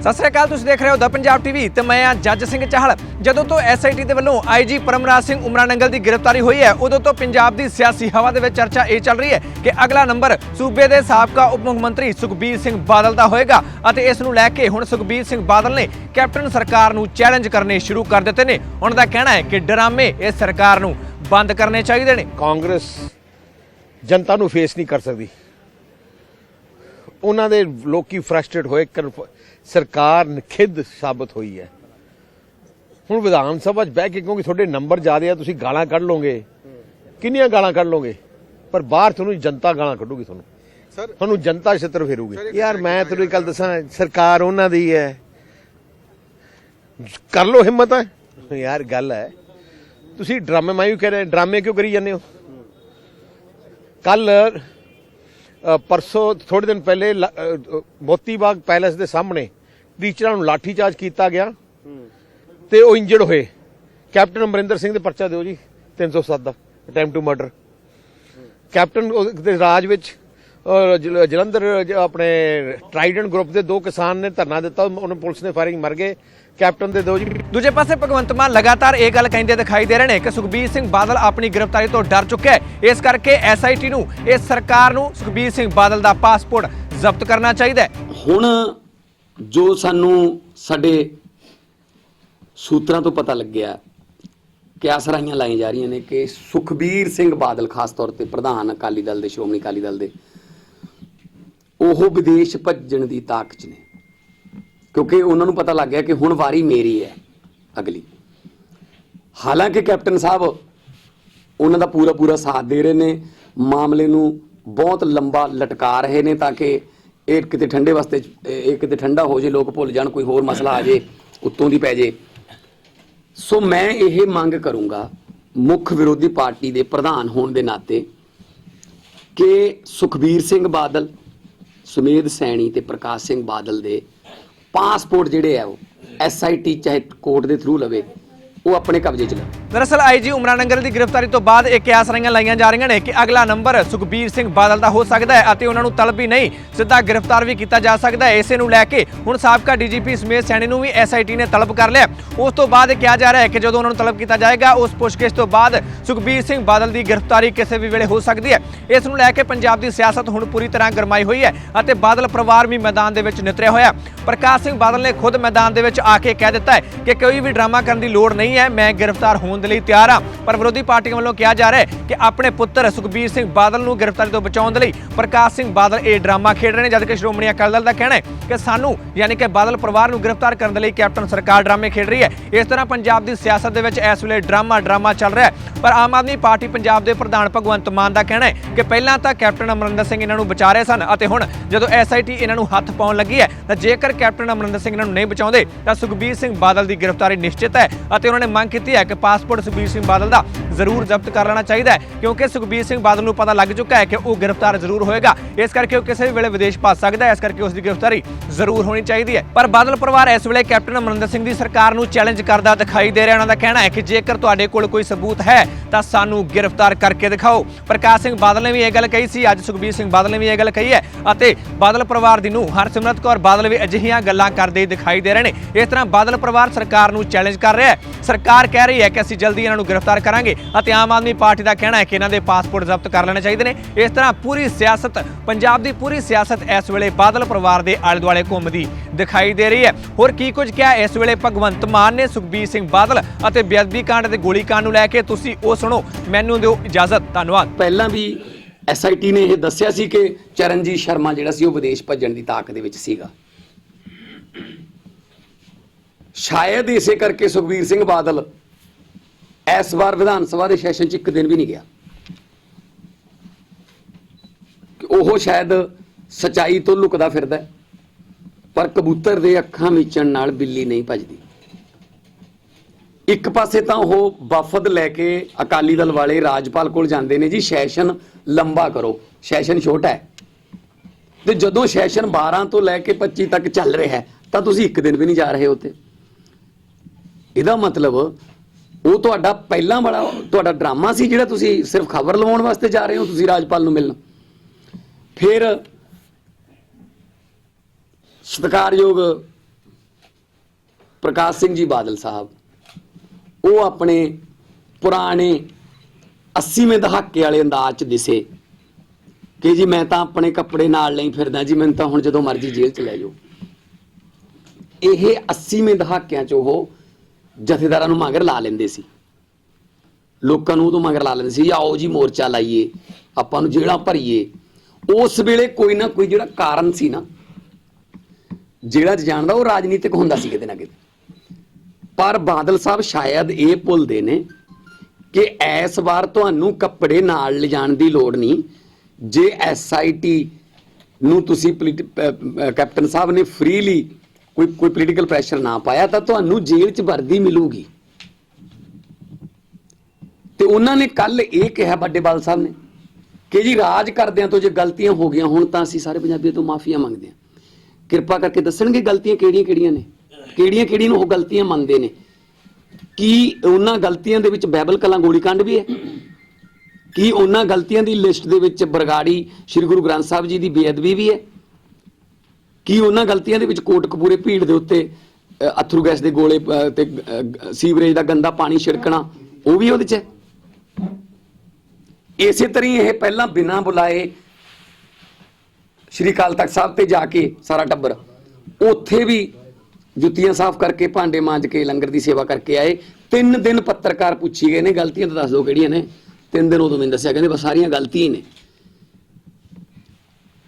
ਸਤਿ ਸ੍ਰੀ ਅਕਾਲ, ਤੁਸੀਂ ਦੇਖ ਰਹੇ ਹੋ ਦਾ ਪੰਜਾਬ ਟੀਵੀ ਤੇ ਮੈਂ ਆ ਜੱਜ ਸਿੰਘ ਚਾਹਲ। ਜਦੋਂ ਤੋਂ ਐਸਆਈਟੀ ਦੇ ਵੱਲੋਂ ਆਈਜੀ ਪਰਮਰਾਜ ਸਿੰਘ ਉਮਰਾ ਨੰਗਲ ਦੀ ਗ੍ਰਿਫਤਾਰੀ ਹੋਈ ਹੈ, ਉਦੋਂ ਤੋਂ ਪੰਜਾਬ ਦੀ ਸਿਆਸੀ ਹਵਾ ਦੇ ਵਿੱਚ ਚਰਚਾ ਇਹ ਚੱਲ ਰਹੀ ਹੈ ਕਿ ਅਗਲਾ ਨੰਬਰ ਸੂਬੇ ਦੇ ਸਾਬਕਾ ਉਪ ਮੁੱਖ ਮੰਤਰੀ ਸੁਖਬੀਰ ਸਿੰਘ ਬਾਦਲ ਦਾ ਹੋਏਗਾ ਅਤੇ ਇਸ ਨੂੰ ਲੈ ਕੇ ਹੁਣ ਸੁਖਬੀਰ ਸਿੰਘ ਬਾਦਲ ਨੇ ਕੈਪਟਨ ਸਰਕਾਰ ਨੂੰ ਚੈਲੰਜ ਕਰਨੇ ਸ਼ੁਰੂ ਕਰ ਦਿੱਤੇ ਨੇ। ਉਹਨਾਂ ਦਾ ਕਹਿਣਾ ਹੈ ਕਿ ਡਰਾਮੇ ਇਸ ਸਰਕਾਰ ਨੂੰ ਬੰਦ ਕਰਨੇ ਚਾਹੀਦੇ ਨੇ। ਕਾਂਗਰਸ ਜਨਤਾ ਨੂੰ ਫੇਸ ਨਹੀਂ ਕਰ ਸਕਦੀ। ਉਹਨਾਂ ਦੇ ਲੋਕੀ ਫਰਸਟ੍ਰੇਟ ਹੋਏ ਸਰਕਾਰ ਨਖਿੱਧ ਸਾਬਤ ਹੋਈ ਹੈ। ਹੁਣ ਵਿਧਾਨ ਸਭਾ 'ਚ ਬਹਿ ਕੇ ਕਿਉਂਕਿ ਤੁਹਾਡੇ ਨੰਬਰ ਜ਼ਿਆਦੇ ਆ ਤੁਸੀਂ ਗਾਲਾਂ ਕੱਢ ਲੋਗੇ ਕਿੰਨੀਆਂ ਗਾਲਾਂ ਕੱਢ ਲੋਗੇ ਪਰ ਬਾਹਰ ਤੁਹਾਨੂੰ ਜਨਤਾ ਗਾਲਾਂ ਕੱਢੂਗੀ ਤੁਹਾਨੂੰ। ਸਰ ਤੁਹਾਨੂੰ ਜਨਤਾ ਛਿੱਤਰ ਫੇਰੂਗੀ। ਯਾਰ ਮੈਂ ਤੁਹਾਨੂੰ ਇੱਕ ਗੱਲ ਦੱਸਾਂ ਸਰਕਾਰ ਉਹਨਾਂ ਦੀ ਹੈ। ਕਰ ਲੋ ਹਿੰਮਤ ਹੈ। ਯਾਰ ਗੱਲ ਹੈ ਤੁਸੀਂ ਡਰਾਮੇ ਮੈਂ ਵੀ ਕਹਿ ਰਿਹਾ ਡਰਾਮੇ ਕਿਉਂ ਕਰੀ ਜਾਂਦੇ ਹੋ? ਕੱਲ ਪਰਸੋਂ ਥੋੜੇ ਦਿਨ ਪਹਿਲੇ ਮੋਤੀ ਬਾਗ ਪੈਲੇਸ ਦੇ ਸਾਹਮਣੇ ਟੀਚਰਾਂ ਨੂੰ ਲਾਠੀ ਚਾਰਜ ਕੀਤਾ ਗਿਆ। ਤੇ ਉਹ ਇੰਜਰਡ ਹੋਏ। ਕੈਪਟਨ ਅਮਰਿੰਦਰ ਸਿੰਘ ਦੇ ਪਰਚਾ ਦਿਓ ਜੀ 307 ਦਾ ਅਟੈਂਪਟ ਟੂ ਮਰਡਰ। ਕੈਪਟਨ ਉਹ- ਦੇ ਰਾਜ ਵਿੱਚ ਜਲੰਧਰ ਆਪਣੇ ਟਰਾਈਡੈਂਟ ਗਰੁੱਪ ਦੇ ਦੋ ਕਿਸਾਨ ਨੇ ਧਰਨਾ ਦਿੱਤਾ ਉਹਨੂੰ ਪੁਲਿਸ ਨੇ ਫਾਇਰਿੰਗ ਮਰ ਗਏ। ਕੈਪਟਨ ਦੇ ਦੋ ਜੀ। ਦੂਜੇ ਪਾਸੇ ਭਗਵੰਤ ਮਾਨ ਲਗਾਤਾਰ ਇਹ ਗੱਲ ਕਹਿੰਦੇ ਦਿਖਾਈ ਦੇ ਰਹੇ ਨੇ ਕਿ ਸੁਖਬੀਰ ਸਿੰਘ ਬਾਦਲ ਆਪਣੀ ਗ੍ਰਿਫਤਾਰੀ ਤੋਂ ਡਰ ਚੁੱਕਾ ਹੈ। ਇਸ ਕਰਕੇ ਐਸਆਈਟੀ ਨੂੰ ਇਸ ਸਰਕਾਰ ਨੂੰ ਸੁਖਬੀਰ ਸਿੰਘ ਬਾਦਲ ਦਾ ਪਾਸਪੋਰਟ ਜ਼ਬਤ ਕਰਨਾ ਚਾਹੀਦਾ ਹੈ। ਹੁਣ ਜੋ ਸਾਨੂੰ ਸਾਡੇ ਸੂਤਰਾਂ ਤੋਂ ਪਤਾ ਲੱਗਿਆ ਕਿ ਆਸਰਾਈਆਂ ਲਾਈਆਂ ਜਾ ਰਹੀਆਂ ਨੇ ਕਿ ਸੁਖਬੀਰ ਸਿੰਘ ਬਾਦਲ ਖਾਸ ਤੌਰ ਤੇ ਪ੍ਰਧਾਨ ਅਕਾਲੀ ਦਲ ਦੇ, ਸ਼੍ਰੋਮਣੀ ਅਕਾਲੀ ਦਲ ਦੇ, ਉਹ ਵਿਦੇਸ਼ ਭੱਜਣ ਦੀ ਤਾਕ 'ਚ ਨੇ। ਕਿਉਂਕਿ ਉਹਨਾਂ ਨੂੰ ਪਤਾ ਲੱਗ ਗਿਆ ਕਿ ਹੁਣ ਵਾਰੀ ਮੇਰੀ ਹੈ ਅਗਲੀ। ਹਾਲਾਂਕਿ ਕੈਪਟਨ ਸਾਹਿਬ, ਉਹਨਾਂ ਦਾ ਪੂਰਾ ਪੂਰਾ ਸਾਥ ਦੇ ਰਹੇ ਨੇ, ਮਾਮਲੇ ਨੂੰ ਬਹੁਤ ਲੰਬਾ ਲਟਕਾ ਰਹੇ ਨੇ ਤਾਂ ਕਿ ਇਹ ਕਿਤੇ ਠੰਡੇ ਵਾਸਤੇ ਇਹ ਕਿਤੇ ਠੰਡਾ ਹੋ ਜੇ, ਲੋਕ ਭੁੱਲ ਜਾਣ, ਕੋਈ ਹੋਰ ਮਸਲਾ ਆ ਜੇ, ਉੱਤੋਂ ਦੀ ਪੈ ਜੇ। ਸੋ ਮੈਂ ਇਹ ਮੰਗ ਕਰੂੰਗਾ ਮੁੱਖ ਵਿਰੋਧੀ ਪਾਰਟੀ ਦੇ ਪ੍ਰਧਾਨ ਹੋਣ ਦੇ ਨਾਤੇ ਕਿ ਸੁਖਬੀਰ ਸਿੰਘ ਬਾਦਲ, ਸੁਮੇਧ ਸੈਣੀ ਤੇ ਪ੍ਰਕਾਸ਼ ਸਿੰਘ ਬਾਦਲ ਦੇ ਪਾਸਪੋਰਟ ਜਿਹੜੇ ਆ ਉਹ ਐਸਆਈਟੀ ਚਾਹੇ ਕੋਰਟ ਦੇ ਥਰੂ ਲਵੇ, ਉਹ ਆਪਣੇ ਕਬਜ਼ੇ 'ਚ ਲਵੇ। ਦਰਅਸਲ ਆਈਜੀ ਉਮਰਾ ਨੰਗਲ ਦੀ ਗ੍ਰਿਫਤਾਰੀ ਤੋਂ ਬਾਅਦ ਇਹ ਕਿਆਸ ਰਹੀਆਂ ਲਾਈਆਂ ਜਾ ਰਹੀਆਂ ਨੇ ਕਿ ਅਗਲਾ ਨੰਬਰ ਸੁਖਬੀਰ ਸਿੰਘ ਬਾਦਲ ਦਾ ਹੋ ਸਕਦਾ ਹੈ ਅਤੇ ਉਹਨਾਂ ਨੂੰ ਤਲਬ ਹੀ ਨਹੀਂ, ਸਿੱਧਾ ਗ੍ਰਿਫਤਾਰ ਵੀ ਕੀਤਾ ਜਾ ਸਕਦਾ ਹੈ। ਇਸੇ ਨੂੰ ਲੈ ਕੇ ਹੁਣ ਸਾਬਕਾ ਡੀਜੀਪੀ ਸਮੇਤ ਸੈਣੀ ਨੂੰ ਵੀ ਐਸਆਈਟੀ ਨੇ ਤਲਬ ਕਰ ਲਿਆ। ਉਸ ਤੋਂ ਬਾਅਦ ਇਹ ਕਿਹਾ ਜਾ ਰਿਹਾ ਹੈ ਕਿ ਜਦੋਂ ਉਹਨਾਂ ਨੂੰ ਤਲਬ ਕੀਤਾ ਜਾਏਗਾ, ਉਸ ਪੁੱਛਗਿੱਛ ਤੋਂ ਬਾਅਦ ਸੁਖਬੀਰ ਸਿੰਘ ਬਾਦਲ ਦੀ ਗ੍ਰਿਫਤਾਰੀ ਕਿਸੇ ਵੀ ਵੇਲੇ ਹੋ ਸਕਦੀ ਹੈ। ਇਸ ਨੂੰ ਲੈ ਕੇ ਪੰਜਾਬ ਦੀ ਸਿਆਸਤ ਹੁਣ ਪੂਰੀ ਤਰ੍ਹਾਂ ਗਰਮਾਈ ਹੋਈ ਹੈ ਅਤੇ ਬਾਦਲ ਪਰਿਵਾਰ ਵੀ ਮੈਦਾਨ ਦੇ ਵਿੱਚ ਨਿਤਰਿਆ ਹੋਇਆ ਪ੍ਰਕਾਸ਼ ਸਿੰਘ ਬਾਦਲ ਨੇ ਖੁਦ ਮੈਦਾਨ ਦੇ ਵਿੱਚ ਆ ਕੇ ਕਹਿ ਦਿੱਤਾ ਹੈ ਕਿ ਕੋਈ ਵੀ ਡਰਾਮਾ ਕਰਨ ਦੀ ਲੋੜ ਨਹੀਂ ਹੈ, ਮੈਂ ਗ੍ਰਿਫਤਾਰ ਹੋਣ ਦੇ ਲਈ ਤਿਆਰ ਹਾਂ ਪਰ ਵਿਰੋਧੀ ਪਾਰਟੀਆਂ ਵੱਲੋਂ ਕਿਹਾ ਜਾ ਰਿਹਾ ਹੈ ਕਿ ਆਪਣੇ ਪੁੱਤਰ ਸੁਖਬੀਰ ਸਿੰਘ ਬਾਦਲ ਨੂੰ ਗ੍ਰਿਫਤਾਰੀ ਤੋਂ ਬਚਾਉਣ ਦੇ ਲਈ ਪ੍ਰਕਾਸ਼ ਸਿੰਘ ਬਾਦਲ ਇਹ ਡਰਾਮਾ ਖੇਡ ਰਹੇ ਨੇ, ਜਦਕਿ ਸ਼੍ਰੋਮਣੀ ਅਕਾਲੀ ਦਲ ਦਾ ਕਹਿਣਾ ਹੈ ਕਿ ਸਾਨੂੰ, ਯਾਨੀ ਕਿ ਬਾਦਲ ਪਰਿਵਾਰ ਨੂੰ ਗ੍ਰਿਫਤਾਰ ਕਰਨ ਦੇ ਲਈ ਕੈਪਟਨ ਸਰਕਾਰ ਡਰਾਮੇ ਖੇਡ ਰਹੀ ਹੈ। ਇਸ ਤਰ੍ਹਾਂ ਪੰਜਾਬ ਦੀ ਸਿਆਸਤ ਦੇ ਵਿੱਚ ਇਸ ਵੇਲੇ ਡਰਾਮਾ ਡਰਾਮਾ ਚੱਲ ਰਿਹਾ ਹੈ। ਪਰ ਆਮ ਆਦਮੀ ਪਾਰਟੀ ਪੰਜਾਬ ਦੇ ਪ੍ਰਧਾਨ ਭਗਵੰਤ ਮਾਨ ਦਾ ਕਹਿਣਾ ਹੈ ਕਿ ਪਹਿਲਾਂ ਤਾਂ ਕੈਪਟਨ ਅਮਰਿੰਦਰ ਸਿੰਘ ਇਹਨਾਂ ਨੂੰ ਬਚਾ ਰਹੇ ਸਨ ਅਤੇ ਹੁਣ ਜਦੋਂ ਐਸਆਈਟੀ ਇਹਨਾਂ ਨੂੰ ਹੱਥ ਪਾਉਣ ਲੱਗੀ ਹੈ, ਤਾਂ ਜੇਕਰ ਕੈਪਟਨ ਅਮਰਿੰਦਰ ਸਿੰਘ ਇਹਨਾਂ ਨੂੰ ਨਹੀਂ ਬਚਾਉਂਦੇ, ਤਾਂ ਸੁਖਬੀਰ ਸਿੰਘ ਬਾਦਲ ਦੀ ਗ੍ਰਿਫਤਾਰੀ ਨਿਸ਼ਚਿਤ ਹੈ ਅਤੇ ਉਹਨਾਂ ਨੇ ਮੰਗ ਕੀਤੀ ਹੈ ਕਿ ਪਾਸਪੋਰਟ ਸੁਖਬੀਰ ਸਿੰਘ ਬਾਦਲ ਦਾ ਜ਼ਰੂਰ ਜ਼ਬਤ ਕਰ ਲੈਣਾ ਚਾਹੀਦਾ ਹੈ, ਕਿਉਂਕਿ ਸੁਖਬੀਰ ਸਿੰਘ ਬਾਦਲ ਨੂੰ ਪਤਾ ਲੱਗ ਚੁੱਕਾ ਹੈ ਕਿ ਉਹ ਗ੍ਰਿਫਤਾਰ ਜ਼ਰੂਰ ਹੋਏਗਾ। ਇਸ ਕਰਕੇ ਉਹ ਕਿਸੇ ਵੀ ਵੇਲੇ ਵਿਦੇਸ਼ ਭੱਜ ਸਕਦਾ ਹੈ, ਇਸ ਕਰਕੇ ਉਸ ਦੀ ਗ੍ਰਿਫਤਾਰੀ ਜ਼ਰੂਰ ਹੋਣੀ ਚਾਹੀਦੀ ਹੈ। ਪਰ ਬਾਦਲ ਪਰਿਵਾਰ ਇਸ ਵੇਲੇ ਕੈਪਟਨ ਅਮਰਿੰਦਰ ਸਿੰਘ ਦੀ ਸਰਕਾਰ ਨੂੰ ਚੈਲੰਜ ਕਰਦਾ ਦਿਖਾਈ ਦੇ ਰਿਹਾ, ਉਹਨਾਂ ਦਾ ਕਹਿਣਾ ਹੈ ਕਿ ਜੇਕਰ ਤੁਹਾਡੇ ਕੋਲ ਕੋਈ ਸਬੂਤ ਹੈ, ਤਾਂ ਸਾਨੂੰ ਗ੍ਰਿਫਤਾਰ ਕਰਕੇ ਦਿਖਾਓ। ਪ੍ਰਕਾਸ਼ ਸਿੰਘ ਬਾਦਲ ਨੇ ਵੀ ਇਹ ਗੱਲ ਕਹੀ ਸੀ, ਅੱਜ ਸੁਖਬੀਰ ਸਿੰਘ ਬਾਦਲ ਨੇ ਵੀ ਇਹ ਗੱਲ ਕਹੀ ਹੈ ਅਤੇ ਬਾਦਲ ਪਰਿਵਾਰ ਦੀ ਨੂੰ ਹਰਸਿਮਰਤ ਕੌਰ ਬਾਦਲ ਵੀ ਅਜਿਹੀਆਂ ਗੱਲਾਂ ਕਰਦੇ ਦਿਖਾਈ ਦੇ ਰਹੇ ਨੇ। ਇਸ ਤਰ੍ਹਾਂ ਬਾਦਲ ਪਰਿਵਾਰ ਸਰਕਾਰ ਨੂੰ ਚੈਲੰਜ ਕਰ ਰਿਹਾ ਹੈ। ਸਰਕਾਰ ਕਹਿ ਰਹੀ ਹੈ ਕਿ ਅਸੀਂ ਜਲਦੀ ਇਹਨਾਂ ਨੂੰ ਗ੍ਰਿਫਤਾਰ ਕਰਾਂਗੇ ਅਤੇ ਆਮ ਆਦਮੀ ਪਾਰਟੀ ਦਾ ਕਹਿਣਾ ਹੈ ਕਿ ਇਹਨਾਂ ਦੇ ਪਾਸਪੋਰਟ ਜ਼ਬਤ ਕਰ ਲੈਣੇ ਚਾਹੀਦੇ ਨੇ। ਇਸ ਤਰ੍ਹਾਂ ਪੂਰੀ ਸਿਆਸਤ, ਪੰਜਾਬ ਦੀ ਪੂਰੀ ਸਿਆਸਤ ਇਸ ਵੇਲੇ ਬਾਦਲ ਪਰਿਵਾਰ ਦੇ ਆਲੇ ਦੁਆਲੇ ਘੁੰਮਦੀ ਦਿਖਾਈ ਦੇ ਰਹੀ ਹੈ। ਹੋਰ ਕੀ ਕੁਝ ਕਿਹਾ ਇਸ ਵੇਲੇ ਭਗਵੰਤ ਮਾਨ ਨੇ ਸੁਖਬੀਰ ਸਿੰਘ ਬਾਦਲ ਅਤੇ ਬੇਅਦਬੀ ਕਾਂਡ ਤੇ ਗੋਲੀ ਕਾਂਡ ਨੂੰ ਲੈ ਕੇ? ਤੁਸੀਂ ਉਹ ਸੁਣੋ, ਮੈਨੂੰ ਦਿਓ ਇਜਾਜ਼ਤ। ਧੰਨਵਾਦ। ਪਹਿਲਾਂ ਵੀ ਐਸਆਈਟੀ ਨੇ ਇਹ ਦੱਸਿਆ ਸੀ ਕਿ ਚਰਨਜੀਤ ਸ਼ਰਮਾ ਜਿਹੜਾ ਸੀ ਉਹ ਵਿਦੇਸ਼ ਭੱਜਣ ਦੀ ਤਾਕ ਦੇ ਵਿੱਚ ਸੀਗਾ। ਸ਼ਾਇਦ ਇਸੇ ਕਰਕੇ ਸੁਖਬੀਰ ਸਿੰਘ ਬਾਦਲ ਇਸ ਵਾਰ ਵਿਧਾਨ ਸਭਾ ਦੇ ਸੈਸ਼ਨ 'ਚ ਇੱਕ ਦਿਨ ਵੀ ਨਹੀਂ ਗਿਆ। ਉਹ ਸ਼ਾਇਦ ਸਚਾਈ ਤੋਂ ਲੁਕਦਾ ਫਿਰਦਾ ਪਰ ਕਬੂਤਰ ਦੇ ਅੱਖਾਂ ਮੀਚਣ ਨਾਲ ਬਿੱਲੀ ਨਹੀਂ ਭੱਜਦੀ। ਇੱਕ ਪਾਸੇ ਤਾਂ ਉਹ ਵਫਦ ਲੈ ਕੇ ਅਕਾਲੀ ਦਲ ਵਾਲੇ ਰਾਜਪਾਲ ਕੋਲ ਜਾਂਦੇ ਨੇ ਜੀ, ਸੈਸ਼ਨ ਲੰਬਾ ਕਰੋ, ਸੈਸ਼ਨ ਛੋਟਾ ਹੈ। ਤੇ ਜਦੋਂ ਸੈਸ਼ਨ 12 ਤੋਂ ਲੈ ਕੇ 25 ਤੱਕ ਚੱਲ ਰਿਹਾ ਹੈ, ਤਾਂ ਤੁਸੀਂ ਇੱਕ ਦਿਨ ਵੀ ਨਹੀਂ ਜਾ ਰਹੇ ਉੱਥੇ। ਇਹਦਾ ਮਤਲਬ ਉਹ ਤੁਹਾਡਾ ਪਹਿਲਾਂ ਵਾਲਾ ਤੁਹਾਡਾ ਡਰਾਮਾ ਸੀ ਜਿਹੜਾ ਤੁਸੀਂ ਸਿਰਫ ਖਬਰ ਲਵਾਉਣ ਵਾਸਤੇ ਜਾ ਰਹੇ ਹੋ, ਤੁਸੀਂ ਰਾਜਪਾਲ ਨੂੰ ਮਿਲਣ। ਫਿਰ ਸਤਿਕਾਰਯੋਗ ਪ੍ਰਕਾਸ਼ ਸਿੰਘ ਜੀ ਬਾਦਲ ਸਾਹਿਬ, ਉਹ ਆਪਣੇ ਪੁਰਾਣੇ 80ਵੇਂ ਦਹਾਕੇ ਵਾਲੇ ਅੰਦਾਜ਼ ਚ ਦਿਸੇ ਕਿ ਜੀ ਮੈਂ ਤਾਂ ਆਪਣੇ ਕੱਪੜੇ ਨਾਲ ਨਹੀਂ ਫਿਰਦਾ ਜੀ, ਮੈਨੂੰ ਤਾਂ ਹੁਣ ਜਦੋਂ ਮਰਜ਼ੀ ਜੇਲ੍ਹ ਚ ਲੈ ਜਾਓ। ਇਹ 80ਵੇਂ ਦਹਾਕਿਆਂ ਚ ਉਹ ਜਥੇਦਾਰਾਂ ਨੂੰ ਮਗਰ ਲਾ ਲੈਂਦੇ ਸੀ। ਲੋਕਾਂ ਨੂੰ ਤੋਂ ਮਗਰ ਲਾ ਲੈਂਦੇ ਸੀ, ਆਓ ਜੀ ਮੋਰਚਾ ਲਾਈਏ, ਆਪਾਂ ਨੂੰ ਜੇਲ੍ਹਾਂ ਭਰੀਏ। ਉਸ ਵੇਲੇ ਕੋਈ ਨਾ ਕੋਈ ਜਿਹੜਾ ਕਾਰਨ ਸੀ ਨਾ ਜਿਹੜਾ ਜਾਣਦਾ ਉਹ ਰਾਜਨੀਤਿਕ ਹੁੰਦਾ ਸੀ ਕਿਤੇ ਨਾ ਕਿਤੇ। ਪਰ ਬਾਦਲ ਸਾਹਿਬ ਸ਼ਾਇਦ ਇਹ ਭੁੱਲਦੇ ਨੇ ਕਿ ਇਸ ਵਾਰ ਤੁਹਾਨੂੰ ਕੱਪੜੇ ਨਾਲ ਲਿਜਾਣ ਦੀ ਲੋੜ ਨਹੀਂ। ਜੇ ਐਸਆਈਟੀ ਨੂੰ ਤੁਸੀਂ ਪੋਲੀਟੀ- ਕੈਪਟਨ ਸਾਹਿਬ ਨੇ ਫ੍ਰੀਲੀ ਕੋਈ ਕੋਈ ਪੋਲੀਟੀਕਲ ਪ੍ਰੈਸ਼ਰ ਨਾ ਪਾਇਆ ਤਾਂ ਤੁਹਾਨੂੰ ਜੇਲ੍ਹ 'ਚ ਵਰਦੀ ਮਿਲੂਗੀ। ਤੇ ਉਹਨਾਂ ਨੇ ਕੱਲ ਇਹ ਕਿਹਾ ਵੱਡੇ ਬਾਦਲ ਸਾਹਿਬ ਨੇ ਕਿ ਜੀ ਰਾਜ ਕਰਦਿਆਂ ਤੋਂ ਜੇ ਗਲਤੀਆਂ ਹੋ ਗਈਆਂ ਹੁਣ ਤਾਂ ਅਸੀਂ ਸਾਰੇ ਪੰਜਾਬੀਆਂ ਤੋਂ ਮਾਫੀਆਂ ਮੰਗਦੇ ਹਾਂ। ਕਿਰਪਾ ਕਰਕੇ ਦੱਸਣਗੇ ਗਲਤੀਆਂ ਕਿਹੜੀਆਂ ਕਿਹੜੀਆਂ ਨੇ? ਕਿਹੜੀਆਂ ਕਿਹੜੀਆਂ ਨੂੰ ਉਹ ਗਲਤੀਆਂ ਮੰਨਦੇ ਨੇ? ਕੀ ਉਹਨਾਂ ਗਲਤੀਆਂ ਦੇ ਵਿੱਚ ਬਾਈਬਲ ਕਲਾਂ ਗੋਲੀकांड ਵੀ ਹੈ? ਕੀ ਉਹਨਾਂ ਗਲਤੀਆਂ ਦੀ ਲਿਸਟ ਦੇ ਵਿੱਚ ਬਰਗਾੜੀ ਸ੍ਰੀ ਗੁਰੂ ਗ੍ਰੰਥ ਸਾਹਿਬ ਜੀ ਦੀ ਬੇਅਦਬੀ ਵੀ ਹੈ? ਕੀ ਉਹਨਾਂ ਗਲਤੀਆਂ ਦੇ ਵਿੱਚ ਕੋਟਕਪੂਰੇ ਭੀੜ ਦੇ ਉੱਤੇ ਅ, ਅਥਰੂ ਗੈਸ ਦੇ ਗੋਲੇ ਤੇ ਸੀਵਰੇਜ ਦਾ ਗੰਦਾ ਪਾਣੀ ਛਿੜਕਣਾ ਉਹ ਵੀ ਉਹਦੇ 'ਚ ਹੈ? ਇਸੇ ਤਰ੍ਹਾਂ ਹੀ ਇਹ ਪਹਿਲਾਂ ਬਿਨਾਂ ਬੁਲਾਏ ਸ਼੍ਰੀ ਅਕਾਲ ਤਖਤ ਸਾਹਿਬ ਤੇ ਜਾ ਕੇ ਸਾਰਾ ਟੱਬਰ ਉੱਥੇ ਵੀ ਜੁੱਤੀਆਂ ਸਾਫ਼ ਕਰਕੇ ਭਾਂਡੇ ਮਾਂਜ ਕੇ ਲੰਗਰ ਦੀ ਸੇਵਾ ਕਰਕੇ ਆਏ। ਤਿੰਨ ਦਿਨ ਪੱਤਰਕਾਰ ਪੁੱਛੀ ਗਏ ਨੇ ਗਲਤੀਆਂ ਤਾਂ ਦੱਸ ਦਿਓ ਕਿਹੜੀਆਂ ਨੇ। ਤਿੰਨ ਦਿਨ ਉਦੋਂ ਮੈਨੂੰ ਦੱਸਿਆ ਕਹਿੰਦੇ ਬਸ ਸਾਰੀਆਂ ਗਲਤੀਆਂ ਹੀ ਨੇ।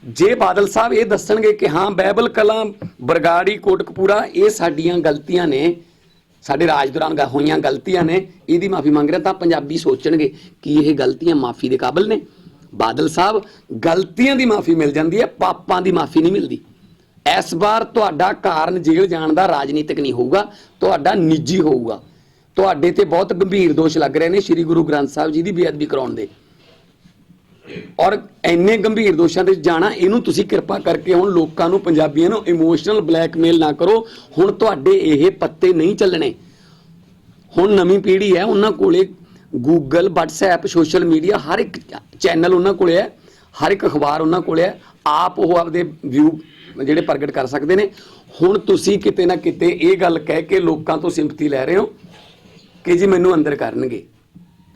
ਜੇ ਬਾਦਲ ਸਾਹਿਬ ਇਹ ਦੱਸਣਗੇ ਕਿ ਹਾਂ, ਬਹਿਬਲ ਕਲਾਂ, ਬਰਗਾੜੀ, ਕੋਟਕਪੂਰਾ, ਇਹ ਸਾਡੀਆਂ ਗਲਤੀਆਂ ਨੇ, ਸਾਡੇ ਰਾਜ ਦੌਰਾਨ ਹੋਈਆਂ ਗਲਤੀਆਂ ਨੇ, ਇਹਦੀ ਮਾਫੀ ਮੰਗ ਰਿਹਾ ਤਾਂ ਪੰਜਾਬੀ ਸੋਚਣਗੇ ਕਿ ਇਹ ਗਲਤੀਆਂ ਮਾਫੀ ਦੇ ਕਾਬਿਲ ਨੇ। ਬਾਦਲ ਸਾਹਿਬ, ਗਲਤੀਆਂ ਦੀ ਮਾਫੀ ਮਿਲ ਜਾਂਦੀ ਹੈ, ਪਾਪਾਂ ਦੀ ਮਾਫੀ ਨਹੀਂ ਮਿਲਦੀ। ਇਸ ਵਾਰ ਤੁਹਾਡਾ ਕਾਰਨ ਜੇਲ੍ਹ ਜਾਣ ਦਾ ਰਾਜਨੀਤਿਕ ਨਹੀਂ ਹੋਊਗਾ, ਤੁਹਾਡਾ ਨਿੱਜੀ ਹੋਊਗਾ। ਤੁਹਾਡੇ ਤੇ ਬਹੁਤ ਗੰਭੀਰ ਦੋਸ਼ ਲੱਗ ਰਹੇ ਨੇ ਸ੍ਰੀ ਗੁਰੂ ਗ੍ਰੰਥ ਸਾਹਿਬ ਜੀ ਦੀ ਬੇਅਦਬੀ ਕਰਾਉਣ ਦੇ। ਔਰ ਇੰਨੇ ਗੰਭੀਰ ਦੋਸ਼ਾਂ ਤੇ ਜਾਣਾ, ਇਹਨੂੰ ਤੁਸੀਂ ਕਿਰਪਾ ਕਰਕੇ ਹੁਣ ਲੋਕਾਂ ਨੂੰ, ਪੰਜਾਬੀਆਂ ਨੂੰ ਇਮੋਸ਼ਨਲ ਬਲੈਕਮੇਲ ਨਾ ਕਰੋ। ਹੁਣ ਤੁਹਾਡੇ ਇਹ ਪੱਤੇ ਨਹੀਂ ਚੱਲਣੇ। ਹੁਣ ਨਵੀਂ ਪੀੜ੍ਹੀ ਹੈ, ਉਹਨਾਂ ਕੋਲੇ ਗੂਗਲ WhatsApp ਸੋਸ਼ਲ ਮੀਡੀਆ ਹਰ ਇੱਕ ਚੈਨਲ ਉਹਨਾਂ ਕੋਲੇ ਹੈ, ਹਰ ਇੱਕ ਅਖਬਾਰ ਉਹਨਾਂ ਕੋਲੇ ਹੈ। ਆਪ ਉਹ ਆਪਦੇ ਵਿਊ ਜਿਹੜੇ ਪ੍ਰਗਟ ਕਰ ਸਕਦੇ ਨੇ। ਹੁਣ ਤੁਸੀਂ ਕਿਤੇ ਨਾ ਕਿਤੇ ਇਹ ਗੱਲ ਕਹਿ ਕੇ ਲੋਕਾਂ ਤੋਂ ਸਿੰਪਥੀ ਲੈ ਰਹੇ ਹੋ ਕਿ ਜੀ ਮੈਨੂੰ ਅੰਦਰ ਕਰਨਗੇ।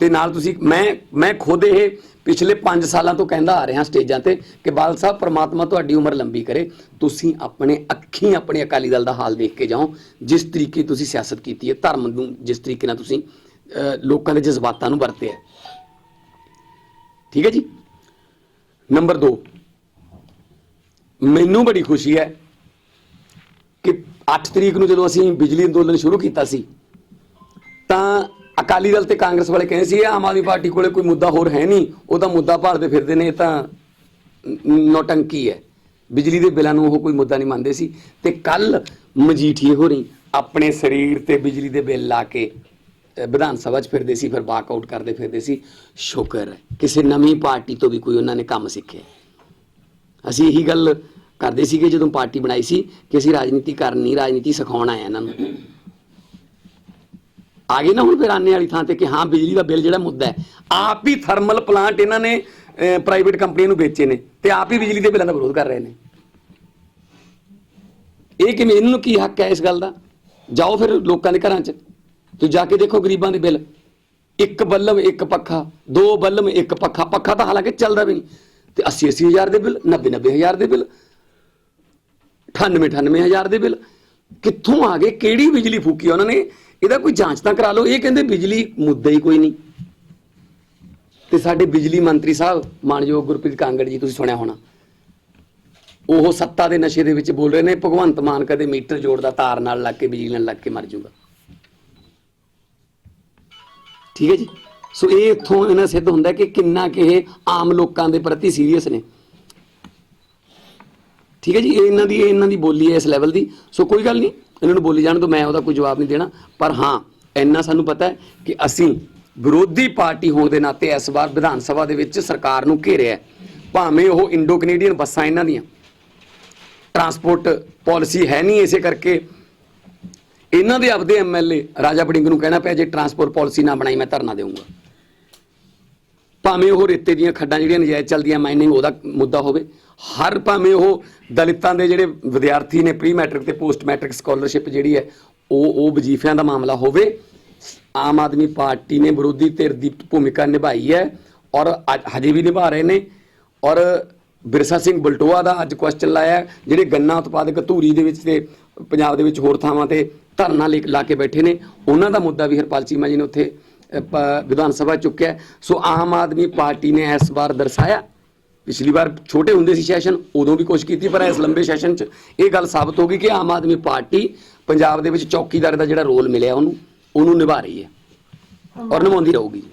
ਤੇ ਨਾਲ ਤੁਸੀਂ, ਮੈਂ ਮੈਂ ਖੁਦ ਇਹ ਪਿਛਲੇ 5 ਸਾਲਾਂ ਤੋਂ ਕਹਿੰਦਾ ਆ ਰਿਹਾ ਸਟੇਜਾਂ ਤੇ ਕਿ ਬਾਲ ਸਾਹਿਬ, ਪ੍ਰਮਾਤਮਾ ਤੁਹਾਡੀ ਉਮਰ ਲੰਬੀ ਕਰੇ। ਤੁਸੀਂ ਆਪਣੇ ਅੱਖੀਂ ਆਪਣੇ ਅਕਾਲੀ ਦਲ ਦਾ ਹਾਲ ਦੇਖ ਕੇ ਜਾਓ। ਜਿਸ ਤਰੀਕੇ ਤੁਸੀਂ ਸਿਆਸਤ ਕੀਤੀ ਹੈ, ਧਰਮ ਨੂੰ ਜਿਸ ਤਰੀਕੇ ਨਾਲ ਤੁਸੀਂ ਲੋਕਾਂ ਦੇ ਜਜ਼ਬਾਤਾਂ ਨੂੰ ਵਰਤਿਆ ਠੀਕ ਹੈ ਜੀ? ਨੰਬਰ 2 ਮੈਨੂੰ ਬੜੀ ਖੁਸ਼ੀ ਹੈ ਕਿ 8 ਤਰੀਕ ਨੂੰ ਜਦੋਂ ਅਸੀਂ ਬਿਜਲੀ ਅੰਦੋਲਨ ਸ਼ੁਰੂ ਕੀਤਾ ਸੀ, ਤਾਂ ਅਕਾਲੀ ਦਲ ਤੇ ਕਾਂਗਰਸ ਵਾਲੇ ਕਹਿੰਦੇ ਸੀ ਆਮ ਆਦਮੀ ਪਾਰਟੀ ਕੋਲੇ ਕੋਈ ਮੁੱਦਾ ਹੋਰ ਹੈ ਨਹੀਂ ਉਹ ਤਾਂ ਮੁੱਦਾ ਭਾਲਦੇ ਫਿਰਦੇ ਨੇ, ਇਹ ਤਾਂ ਨ- ਨੌਟੰਕੀ ਹੈ। ਬਿਜਲੀ ਦੇ ਬਿੱਲਾਂ ਨੂੰ ਉਹ ਕੋਈ ਮੁੱਦਾ ਨਹੀਂ ਮੰਨਦੇ ਸੀ। ਤੇ ਕੱਲ ਮਜੀਠੀਏ ਹੋਰੀ ਆਪਣੇ ਸਰੀਰ ਤੇ ਬਿਜਲੀ ਦੇ ਬਿੱਲ ਲਾ ਕੇ ਵਿਧਾਨ ਸਭਾ 'ਚ ਫਿਰਦੇ ਸੀ, ਫਿਰ ਵਾਕਆਊਟ ਕਰਦੇ ਫਿਰਦੇ ਸੀ। ਸ਼ੁਕਰ ਹੈ, ਕਿਸੇ ਨਵੀਂ ਪਾਰਟੀ ਤੋਂ ਵੀ ਕੋਈ ਉਹਨਾਂ ਨੇ ਕੰਮ ਸਿੱਖਿਆ। ਅਸੀਂ ਇਹੀ ਗੱਲ ਕਰਦੇ ਸੀਗੇ ਜਦੋਂ ਪਾਰਟੀ ਬਣਾਈ ਸੀ ਕਿ ਅਸੀਂ ਰਾਜਨੀਤੀ ਕਰਨੀ ਰਾਜਨੀਤੀ ਸਿਖਾਉਣ ਆਇਆ ਇਹਨਾਂ ਨੂੰ। ਆ ਗਏ ਨਾ ਹੁਣ ਫਿਰ ਆਨੇ ਵਾਲੀ ਥਾਂ ਤੇ ਕਿ ਹਾਂ, ਬਿਜਲੀ ਦਾ ਬਿੱਲ ਜਿਹੜਾ ਮੁੱਦਾ ਹੈ, ਆਪ ਹੀ ਥਰਮਲ ਪਲਾਂਟ ਇਹਨਾਂ ਨੇ ਪ੍ਰਾਈਵੇਟ ਕੰਪਨੀਆਂ ਨੂੰ ਵੇਚੇ ਨੇ ਤੇ ਆਪ ਹੀ ਬਿਜਲੀ ਦੇ ਬਿੱਲਾਂ ਦਾ ਵਿਰੋਧ ਕਰ ਰਹੇ ਨੇ। ਇਹ ਕਿਵੇਂ, ਇਹਨਾਂ ਨੂੰ ਕੀ ਹੱਕ ਹੈ ਇਸ ਗੱਲ ਦਾ? ਜਾਓ ਫਿਰ ਲੋਕਾਂ ਦੇ ਘਰਾਂ 'ਚ ਤੁਸੀਂ ਜਾ ਕੇ ਦੇਖੋ ਗਰੀਬਾਂ ਦੇ ਬਿੱਲ। ਇੱਕ ਬੱਲਮ ਇੱਕ ਪੱਖਾ, ਦੋ ਬੱਲਮ ਇੱਕ ਪੱਖਾ। ਪੱਖਾ ਤਾਂ ਹਾਲਾਂਕਿ ਚੱਲਦਾ ਵੀ ਨਹੀਂ। ਤੇ 80 80 ਹਜ਼ਾਰ ਦੇ ਬਿੱਲ 90 90 ਹਜ਼ਾਰ ਦੇ ਬਿੱਲ 98 98 ਹਜ਼ਾਰ ਦੇ ਬਿੱਲ। ਕਿੱਥੋਂ ਆ ਗਏ? ਕਿਹੜੀ ਬਿਜਲੀ ਫੂਕੀ ਉਹਨਾਂ ਨੇ? ਇਹਦਾ ਕੋਈ ਜਾਂਚ ਤਾਂ ਕਰਾ ਲਓ। ਇਹ ਕਹਿੰਦੇ ਬਿਜਲੀ ਮੁੱਦਾ ਹੀ ਕੋਈ ਨਹੀਂ। ਤੇ ਸਾਡੇ ਬਿਜਲੀ ਮੰਤਰੀ ਸਾਹਿਬ, ਮਾਨਯੋਗ ਗੁਰਪ੍ਰੀਤ ਕਾਂਗੜ ਜੀ, ਤੁਸੀਂ ਸੁਣਿਆ ਹੋਣਾ। ਉਹ ਸੱਤਾ ਦੇ ਨਸ਼ੇ ਦੇ ਵਿੱਚ ਬੋਲ ਰਹੇ ਨੇ, ਭਗਵੰਤ ਮਾਨ ਕਦੇ ਮੀਟਰ ਜੋੜਦਾ ਤਾਰ ਨਾਲ ਲੱਗ ਕੇ, ਬਿਜਲੀ ਨਾਲ ਲੱਗ ਕੇ ਮਰ ਜਾਊਗਾ ਠੀਕ ਹੈ ਜੀ? ਸੋ ਇਹ ਇੱਥੋਂ ਇਹਨਾਂ ਸਿੱਧ ਹੁੰਦਾ ਕਿ ਕਿੰਨਾ ਕਿ ਇਹ ਆਮ ਲੋਕਾਂ ਦੇ ਪ੍ਰਤੀ ਸੀਰੀਅਸ ਨੇ। ਠੀਕ ਹੈ ਜੀ? ਇਹ ਇਹਨਾਂ ਦੀ, ਇਹ ਇਹਨਾਂ ਦੀ ਬੋਲੀ ਹੈ ਇਸ ਲੈਵਲ ਦੀ। ਸੋ ਕੋਈ ਗੱਲ ਨਹੀਂ। ਇਹਨਾਂ ਨੂੰ ਬੋਲੀ ਜਾਣ ਤੋਂ ਮੈਂ ਉਹਦਾ ਕੋਈ ਜਵਾਬ ਨਹੀਂ ਦੇਣਾ। ਪਰ ਹਾਂ, ਇੰਨਾ ਸਾਨੂੰ ਪਤਾ ਹੈ ਕਿ ਅਸੀਂ ਵਿਰੋਧੀ ਪਾਰਟੀ ਹੋਣ ਦੇ ਨਾਤੇ ਇਸ ਵਾਰ ਵਿਧਾਨ ਸਭਾ ਦੇ ਵਿੱਚ ਸਰਕਾਰ ਨੂੰ ਘੇਰਿਆ ਹੈ। ਭਾਵੇਂ ਉਹ ਇੰਡੋ ਕੈਨੇਡੀਅਨ ਬੱਸਾਂ ਇਹਨਾਂ ਦੀਆਂ। ਟਰਾਂਸਪੋਰਟ ਪਾਲਿਸੀ ਹੈ ਨਹੀਂ ਇਸੇ ਕਰਕੇ। ਇਹਨਾਂ ਦੇ ਆਪਦੇ ਐਮਐਲਏ ਰਾਜਾ ਬੜਿੰਗ ਨੂੰ ਕਹਿਣਾ ਪਿਆ, ਜੇ ਟਰਾਂਸਪੋਰਟ ਪਾਲਿਸੀ ਨਾ ਬਣਾਈ, ਮੈਂ ਧਰਨਾ ਦੇਵਾਂਗਾ ਭਾਵੇਂ ਉਹ ਰੇਤੇ ਦੀਆਂ ਖੱਡਾਂ ਜਿਹੜੀਆਂ ਨਜਾਇਜ਼ ਚੱਲਦੀਆਂ, ਮਾਈਨਿੰਗ ਉਹਦਾ ਮੁੱਦਾ ਹੋਵੇ। ਹਰ ਭਾਵੇਂ ਉਹ ਦਲਿਤਾਂ ਦੇ ਜਿਹੜੇ ਵਿਦਿਆਰਥੀ ਨੇ ਪ੍ਰੀ ਮੈਟ੍ਰਿਕ ਤੇ ਪੋਸਟ ਮੈਟ੍ਰਿਕ ਸਕਾਲਰਸ਼ਿਪ ਜਿਹੜੀ ਹੈ, ਉਹ ਉਹ ਵਜ਼ੀਫਿਆਂ ਦਾ ਮਾਮਲਾ ਹੋਵੇ, ਆਮ ਆਦਮੀ ਪਾਰਟੀ ਨੇ ਵਿਰੋਧੀ ਧਿਰ ਦੀ ਭੂਮਿਕਾ ਨਿਭਾਈ ਹੈ ਔਰ ਅੱਜ- ਹਜੇ ਵੀ ਨਿਭਾ ਰਹੇ ਨੇ ਔਰ ਬਿਰਸਾ ਸਿੰਘ ਬਲਟੋਆ ਦਾ ਅੱਜ ਕੁਐਸਚਨ ਲਾਇਆ ਜਿਹੜੇ ਗੰਨਾ ਉਤਪਾਦਕ ਧੂਰੀ ਦੇ ਵਿੱਚ ਤੇ ਪੰਜਾਬ ਦੇ ਵਿੱਚ ਹੋਰ ਥਾਵਾਂ ਤੇ ਧਰਨਾ ਲੈ- ਲਾ ਕੇ ਬੈਠੇ ਨੇ, ਉਹਨਾਂ ਦਾ ਮੁੱਦਾ ਵੀ ਹਰਪਾਲ ਚੀਮਾ ਜੀ ਨੇ ਉੱਥੇ ਵਿਧਾਨ ਸਭਾ ਚੁੱਕਿਆ ਸੋ ਆਮ ਆਦਮੀ ਪਾਰਟੀ ਨੇ ਇਸ ਵਾਰ ਦਰਸਾਇਆ ਪਿਛਲੀ ਵਾਰ ਛੋਟੇ ਹੁੰਦੇ ਸੀ ਸੈਸ਼ਨ, ਉਦੋਂ ਵੀ ਕੋਸ਼ਿਸ਼ ਕੀਤੀ, ਪਰ ਇਸ ਲੰਬੇ ਸੈਸ਼ਨ 'ਚ ਇਹ ਗੱਲ ਸਾਬਤ ਹੋ ਗਈ ਕਿ ਆਮ ਆਦਮੀ ਪਾਰਟੀ ਪੰਜਾਬ ਦੇ ਵਿੱਚ ਚੌਕੀਦਾਰ ਦਾ ਜਿਹੜਾ ਰੋਲ ਮਿਲਿਆ ਉਹਨੂੰ ਉਹਨੂੰ ਨਿਭਾ ਰਹੀ ਹੈ। ਔਰ ਨਿਭਾਉਂਦੀ ਰਹੂਗੀ।